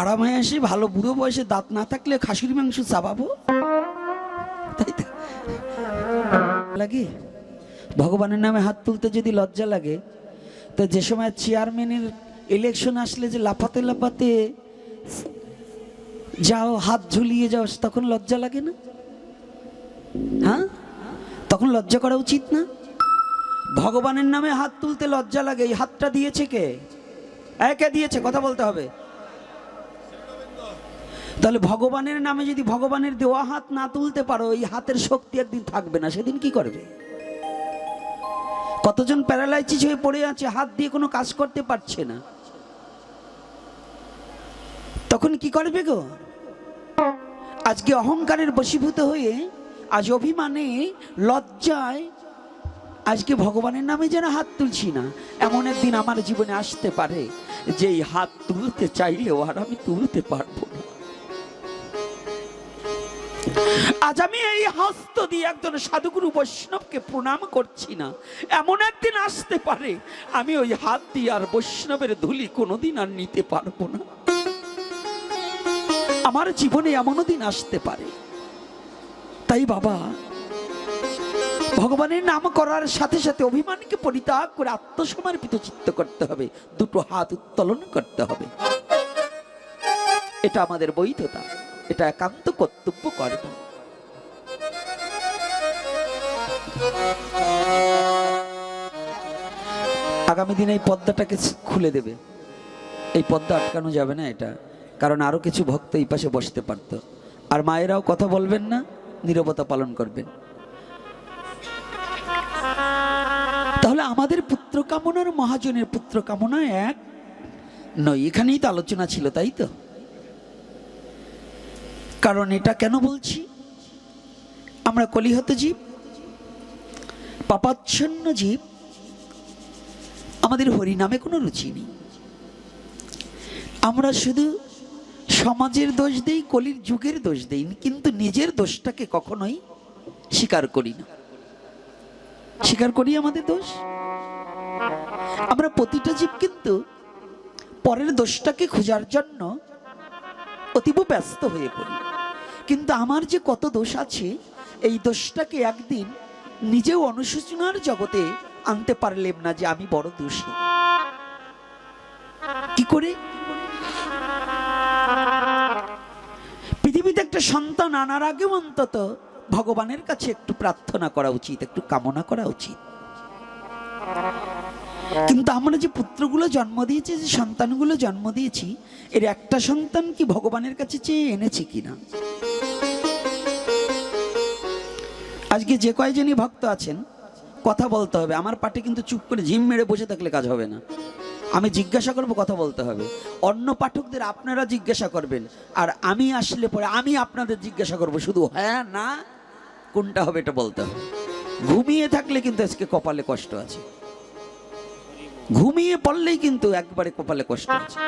আরামে এসে ভালো বুড়ো বয়সে দাঁত না থাকলে খাসির মাংস চাবাবো তাই তো। লাগে? ভগবানের নামে হাত তুলতে যদি লজ্জা লাগে, তো যে সময় চেয়ারম্যানের ইলেকশন আসলে যে লাফাতে লাফাতে যাও, হাত ঝুলিয়ে যাও, তখন লজ্জা লাগে না? হ্যাঁ? তখন লজ্জা করা উচিত না? ভগবানের নামে হাত তুলতে লজ্জা লাগে। এই হাতটা দিয়েছে কে? একে দিয়েছে? কথা বলতে হবে। তাহলে ভগবানের নামে যদি ভগবানের দেওয়া হাত না তুলতে পারো, এই হাতের শক্তি একদিন থাকবে না, সেদিন কি করবে? কতজন প্যারালাইসিস হয়ে পড়ে আছে, হাত দিয়ে কোনো কাজ করতে পারছে না। তখন কি করবে গো? আজকে অহংকারের বশীভূত হয়ে, আজ অভিমানে, লজ্জায়, আজকে ভগবানের নামে যেন হাত তুলছি না, এমন একদিন আমার জীবনে আসতে পারে যে হাত তুলতে চাইলেও আর আমি তুলতে পারব না। আজ আমি এই হস্ত দিয়ে একজন সাধুগুরু বৈষ্ণবকে প্রণাম করছি না। এমন একদিন আসতে পারে, আমি ওই হাত দিয়ে আর বৈষ্ণবের ধুলি কোনোদিন আর নিতে পারব না। আমার জীবনে এমনও দিন আসতে পারে। তাই বাবা, ভগবানের নাম করার সাথে সাথে অভিমানকে পরিত্যাগ করে আত্মসমর্পিত চিত্ত করতে হবে, দুটো হাত উত্তোলন করতে হবে। এটা আমাদের বৈধতা। এটা একান্ত কর্তব্য কর্ম আগামী দিনে এই পদ্মাটাকে খুলে দেবে। এই পদ্মা আটকানো যাবে না এটা, কারণ আরও কিছু ভক্ত এই পাশে বসতে পারতো। আর মায়েরাও কথা বলবেন না, নীরবতা পালন করবেন। তাহলে আমাদের পুত্র কামনার মহাজনের পুত্র কামনা এক? নয়, এখানেই তো আলোচনা ছিল, তাই তো? কারণ এটা কেন বলছি? আমরা কলিহত জীব, পাপাচ্ছন্ন জীব, আমাদের হরি নামে কোনো রুচি নেই। আমরা শুধু সমাজের দোষ দেই, কলির যুগের দোষ দেই, কিন্তু নিজের দোষটাকে কখনোই স্বীকার করি না। স্বীকার করি আমাদের দোষ? আমরা প্রতিটা জীব কিন্তু পরের দোষটাকে খোঁজার জন্য অতীব ব্যস্ত হয়ে পড়ি। কিন্তু আমার যে কত দোষ আছে, এই দোষটাকে একদিন নিজেও অনুশোচনার জগতে আনতে পারলেম না যে আমি বড় দোষী। কি করে? পৃথিবীতে একটা সন্তান আনার আগেও অন্তত ভগবানের কাছে একটু প্রার্থনা করা উচিত, একটু কামনা করা উচিত। কিন্তু আমরা যে পুত্রগুলো জন্ম দিয়েছি, যে সন্তানগুলো জন্ম দিয়েছি, এর একটা সন্তান কি ভগবানের কাছে চেয়ে এনেছি কিনা? আজকে যে কয়জনই ভক্ত আছেন, কথা বলতে হবে। আমার পাটে কিন্তু চুপ করে ঝিম মেরে বসে থাকলে কাজ হবে না। আমি জিজ্ঞাসা করব, কথা বলতে হবে। অন্য পাঠকদের আপনারা জিজ্ঞাসা করবেন, আর আমি আসলে পরে আমি আপনাদের জিজ্ঞাসা করব, শুধু হ্যাঁ না, কোনটা হবে এটা বলতে হবে। ঘুমিয়ে থাকলে কিন্তু আজকে কপালে কষ্ট আছে। ঘুমিয়ে পড়লেই কিন্তু একবারে কপালে কষ্ট আছে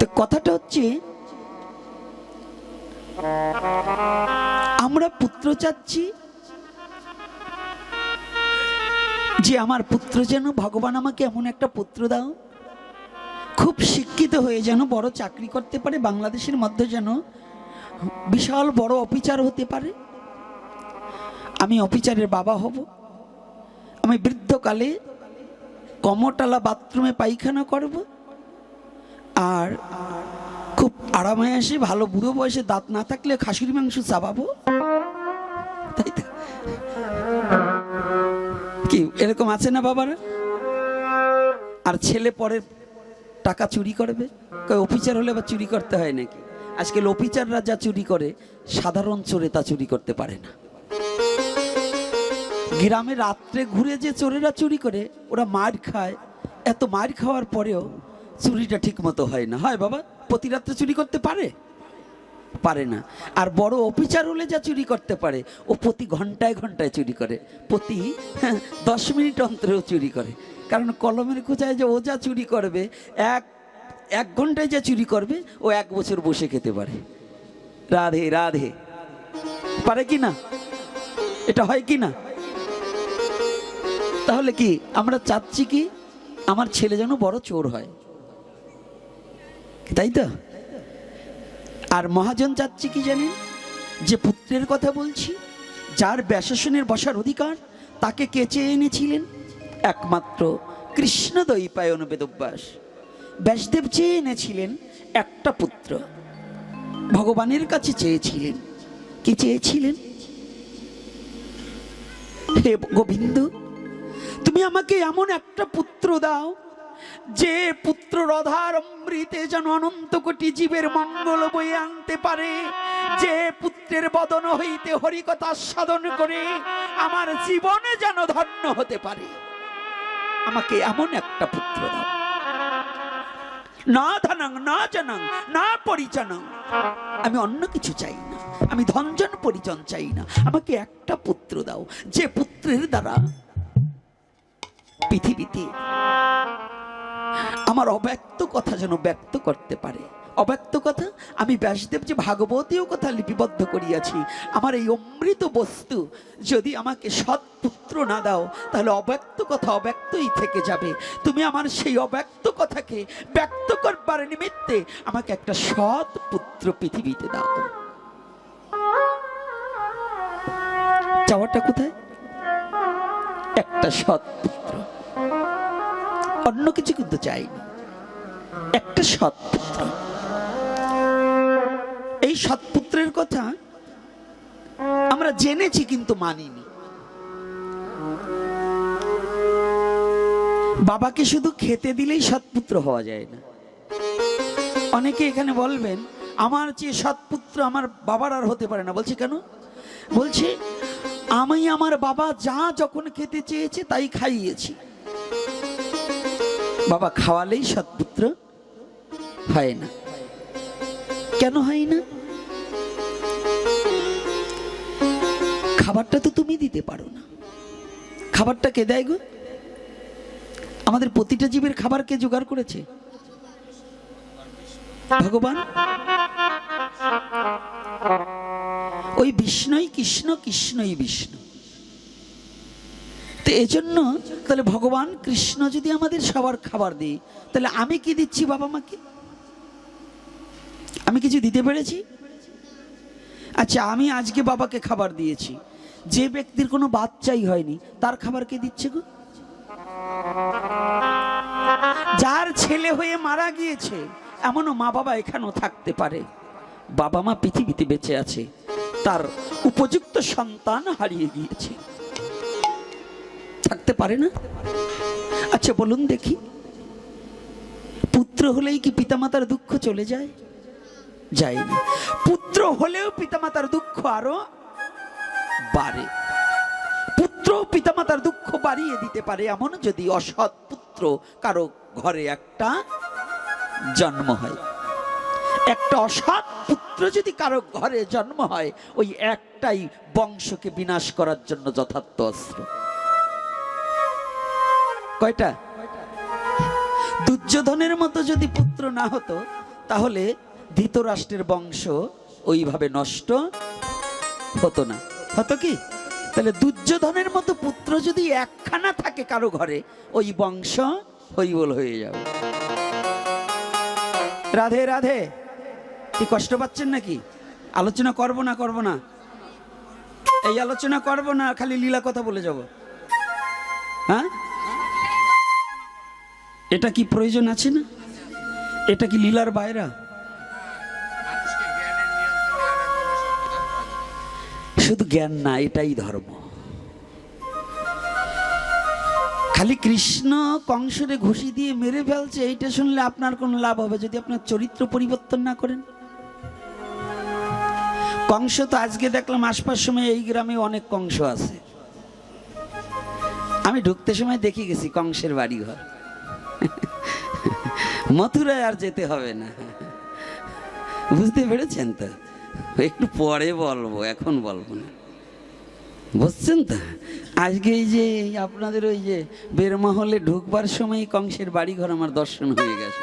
তো কথাটা হচ্ছে, আমরা পুত্র চাচ্ছি যে আমার পুত্র যেন ভগবান আমাকে এমন একটা পুত্র দাও, খুব শিক্ষিত হয়ে যেন বড় চাকরি করতে পারে, বাংলাদেশের মধ্যে যেন বিশাল বড় অফিসার হতে পারে। আমি অফিসারের বাবা হব। আমি বৃদ্ধকালে কমটালা বাথরুমে পায়খানা করব। আর খুব আরামে এসে ভালো বুড়ো বয়সে দাঁত না থাকলে খাসির মাংস চাবাবো তাই তো? কি, এরকম আছে না বাবারা? আর ছেলে পরে টাকা চুরি করবে? অফিসার হলে বা চুরি করতে হয় নাকি? আজকাল অফিসাররা যা চুরি করে, সাধারণ চোরে তা চুরি করতে পারে না। গ্রামে রাত্রে ঘুরে যে চোরেরা চুরি করে, ওরা মার খায়। এত মার খাওয়ার পরেও চুরিটা ঠিক মতো হয় না। হয় বাবা, প্রতি রাত্রে চুরি করতে পারে? পারে না। আর বড় অফিসার হলে যা চুরি করতে পারে, ও প্রতি ঘন্টায় ঘন্টায় চুরি করে। প্রতি দশ মিনিট অন্তরেও চুরি করে। কারণ কলমের খোঁচায় যে ও যা চুরি করবে, এক এক ঘন্টায় যা চুরি করবে, ও এক বছর বসে খেতে পারে। রাধে রাধে। পারে কি না? এটা হয় কি না? তাহলে কি? আমরা চাচ্ছি কি? আমার ছেলে যেন বড় চোর হয়। তাই তো? আর মহাজন চাচ্ছি কি জানেন? যে পুত্রের কথা বলছি, যার ব্যাসাসনের বসার অধিকার, তাকে কে চেয়ে এনেছিলেন? একমাত্র কৃষ্ণ দৈপায়ন বেদব্যাস। ব্যাসদেব চেয়ে এনেছিলেন একটা পুত্র। ভগবানের কাছে চেয়েছিলেন। কি চেয়েছিলেন? হে গোবিন্দ তুমি আমাকে এমন একটা পুত্র দাও, যে পুত্র রধার অমৃতে যেন অনন্ত কোটি জীবের মঙ্গল বয়ে আনতে পারে, যে পুত্রের বদন হইতে হরিকথা সাধন করে আমার জীবনে যেন ধন্য হতে পারে। আমাকে এমন একটা পুত্র দাও। না ধনাং, না জানাং, না পরিচানাং আমি অন্য কিছু চাই না, আমি ধনজন পরিজন চাই না। আমাকে একটা পুত্র দাও, যে পুত্রের দ্বারা পৃথিবীতে। আমার অব্যক্ত কথা যেন ব্যক্ত করতে পারে। অব্যক্ত কথা, আমি ব্যাসদেব যে ভাগবতীয় কথা লিপিবদ্ধ করিয়াছি, আমার এই অমৃত বস্তু যদি আমাকে সৎ পুত্র না দাও, তাহলে অব্যক্ত কথা অব্যক্তই থেকে যাবে। তুমি আমার সেই অব্যক্ত কথাকে ব্যক্ত করবার নিমিত্তে আমাকে একটা সৎ পুত্র পৃথিবীতে দাও। চাওয়াটা কোথায়? একটা সৎ পুত্র। অন্য কিছু কিন্তু চাইনি একটা সৎপুত্র এই সৎপুত্রের কথা আমরা জেনেছি কিন্তু মানিনি। বাবাকে শুধু খেতে দিলেই সৎপুত্র হওয়া যায় না। অনেকে এখানে বলবেন, আমার চেয়ে সৎপুত্র আমার বাবার আর হতে পারে না। বলছে, কেন? বলছে, আমি আমার বাবা যা যখন খেতে চেয়েছে তাই খাইয়েছি। বাবা খাওয়ালেই সৎপুত্র হয় না। কেন হয় না? খাবারটা তো তুমি দিতে পারো না। খাবারটা কে দেয় গো? আমাদের প্রতিটা জীবের খাবার কে জোগাড় করেছে? ভগবান? ওই বিষ্ণুই কৃষ্ণ, কৃষ্ণই বিষ্ণু। তো এজন্য তাহলে ভগবান কৃষ্ণ যদি আমাদের সবার খাবার দিই তাহলে আমি কি দিচ্ছি বাবা মাকে? আমি কিছু দিতে পেরেছি? আচ্ছা আমি আজকে বাবাকে খাবার দিয়েছি। যে ব্যক্তির কোনো বাচ্চাই হয়নি, তার খাবার কে দিচ্ছে গো? যার ছেলে হয়ে মারা গিয়েছে, এমনও মা বাবা এখানেও থাকতে পারে। বাবা মা পৃথিবীতে বেঁচে আছে, তার উপযুক্ত সন্তান হারিয়ে গিয়েছে। থাকতে পারে না? আচ্ছা বলুন দেখি। পুত্র হলেই কি পিতামাতার দুঃখ চলে যায়? যায় না। পুত্র হলেও পিতামাতার দুঃখ আরও বাড়ে। পুত্র পিতামাতার দুঃখ বাড়িয়ে দিতে পারে এমন যদি অসৎ পুত্র কারও ঘরে একটা জন্ম হয়। একটা অসৎ পুত্র যদি কারও ঘরে জন্ম হয়, ওই একটাই বংশকে বিনাশ করার জন্য যথার্থ অস্ত্র। কয়টা? দুর্যোধনের মতো যদি পুত্র না হতো, তাহলে ধৃতরাষ্ট্রের বংশ ওইভাবে নষ্ট হতো না। হতো কি? তাহলে দুর্যোধনের মতো পুত্র যদি একখানা থাকে কারও ঘরে, ওই বংশ হইবল হয়ে যাবে। রাধে রাধে, কি কষ্ট পাচ্ছেন নাকি? আলোচনা করব না করব না? এই আলোচনা করব না, খালি লীলা কথা বলে যাব। হ্যাঁ? এটা কি প্রয়োজন আছে না? এটা কি লীলার বাইরা? শুধু জ্ঞান না, এটাই ধর্ম। খালি কৃষ্ণ কংসরে ঘুষি দিয়ে মেরে ফেলছে, এইটা শুনলে আপনার কোনো লাভ হবে যদি আপনার চরিত্র পরিবর্তন না করেন? কংস তো আজকে দেখলাম আসপাস সময় এই গ্রামে অনেক কংস আছে। আমি ঢুকতে সময় দেখে গেছি কংসের বাড়ি ঘর মথুরায় আর যেতে হবে না। বুঝতে পেরেছেন তো? একটু পরে বলব, এখন বলব না। বুঝছেন তো? আজকে এই যে আপনাদের ওই যে বেরমহলে ঢুকবার সময় কংসের বাড়ি ঘর আমার দর্শন হয়ে গেছে।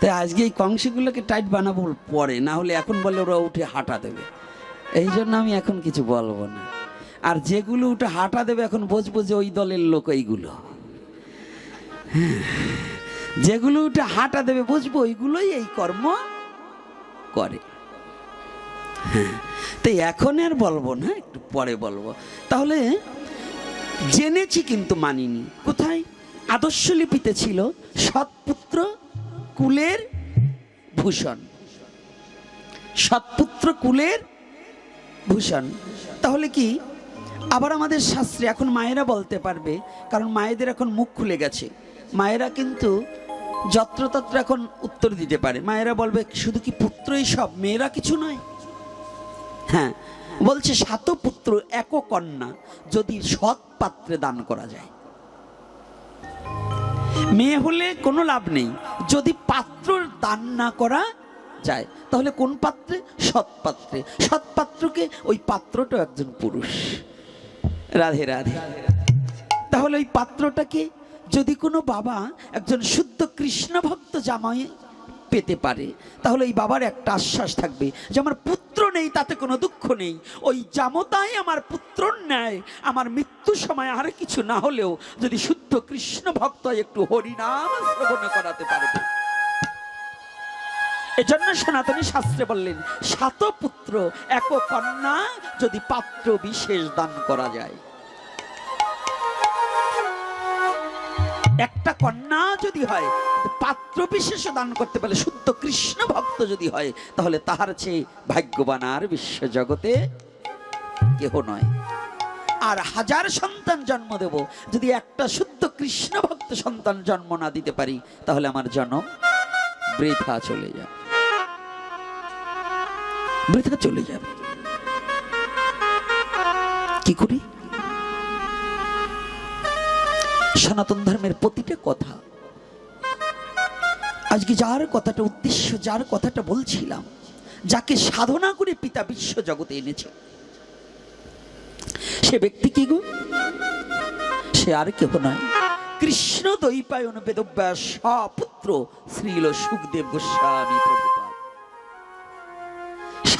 তাই আজকে এই কংসগুলোকে টাইট বানাবো পরে, না হলে এখন বলে ওরা উঠে হাঁটা দেবে। এই জন্য আমি এখন কিছু বলব না। আর যেগুলো উঠে হাঁটা দেবে, এখন বুঝব যে ওই দলের লোক এইগুলো। যেগুলো উঠে হাঁটা দেবে, বুঝব, ওইগুলোই এই কর্ম করে। তাই এখন আর বলব না, একটু পরে বলব। তাহলে জেনেছি কিন্তু মানিনি। কোথায়? আদর্শ লিপিতে ছিল সৎপুত্র কুলের ভূষণ। সৎপুত্র কুলের ভূষণ। তাহলে কি? আবার আমাদের শাস্ত্রে এখন মায়েরা বলতে পারবে, কারণ মায়েদের এখন মুখ খুলে গেছে। মায়েরা কিন্তু যত্রতত্র এখন উত্তর দিতে পারে। মায়েরা বলবে, শুধু কি পুত্রই সব? মেয়েরা কিছু নয়। হ্যাঁ বলছে, সাত পুত্র, এক কন্যা, যদি সৎ পাত্রে দান করা যায়। মেয়ে হলে কোনো লাভ নেই। যদি পাত্র দান না করা যায়, তাহলে কোন পাত্রে? সৎ পাত্রে। সৎ পাত্রকে ওই পাত্রটা একজন পুরুষ। রাধে রাধে। তাহলে ওই পাত্রটাকে যদি কোনো বাবা একজন শুদ্ধ কৃষ্ণ ভক্ত জামাই পেতে পারে, তাহলে এই বাবার একটা আশ্বাস থাকবে যে আমার পুত্র নেই, তাতে কোনো দুঃখ নেই। ওই জামতাই আমার পুত্রর ন্যায়, আমার মৃত্যু সময় আর কিছু না হলেও যদি শুদ্ধ কৃষ্ণ ভক্ত একটু হরিনাম শ্রবণ করাতে পারবে। এজন্য সনাতনী শাস্ত্রে বললেন, সাত পুত্র, এক কন্যা যদি পাত্র বিশেষ দান করা যায়। একটা কন্যা যদি হয়, পাত্র বিশেষ দান করতে পারলে, শুদ্ধ কৃষ্ণ ভক্ত যদি হয়, তাহলে তাহার চেয়ে ভাগ্যবান আর বিশ্ব জগতে কেহ নয়। আর হাজার সন্তান জন্ম দেব, যদি একটা শুদ্ধ কৃষ্ণ ভক্ত সন্তান জন্ম না দিতে পারি, তাহলে আমার জন্ম বৃথা চলে যাবে। বৃথা চলে যাবে। কি করি? সনাতন ধর্মের প্রতিটা কথা। আজকে যার কথাটা উদ্দেশ্য, যার কথাটা বলছিলাম, যাকে সাধনা করে পিতা বিশ্ব জগতে এনেছে, সে ব্যক্তি কি গো? সে আর কেহ নয়। কৃষ্ণ দৈপায়ন বেদব্যাস পুত্র শ্রীল সুখদেব গোস্বামী প্রভু।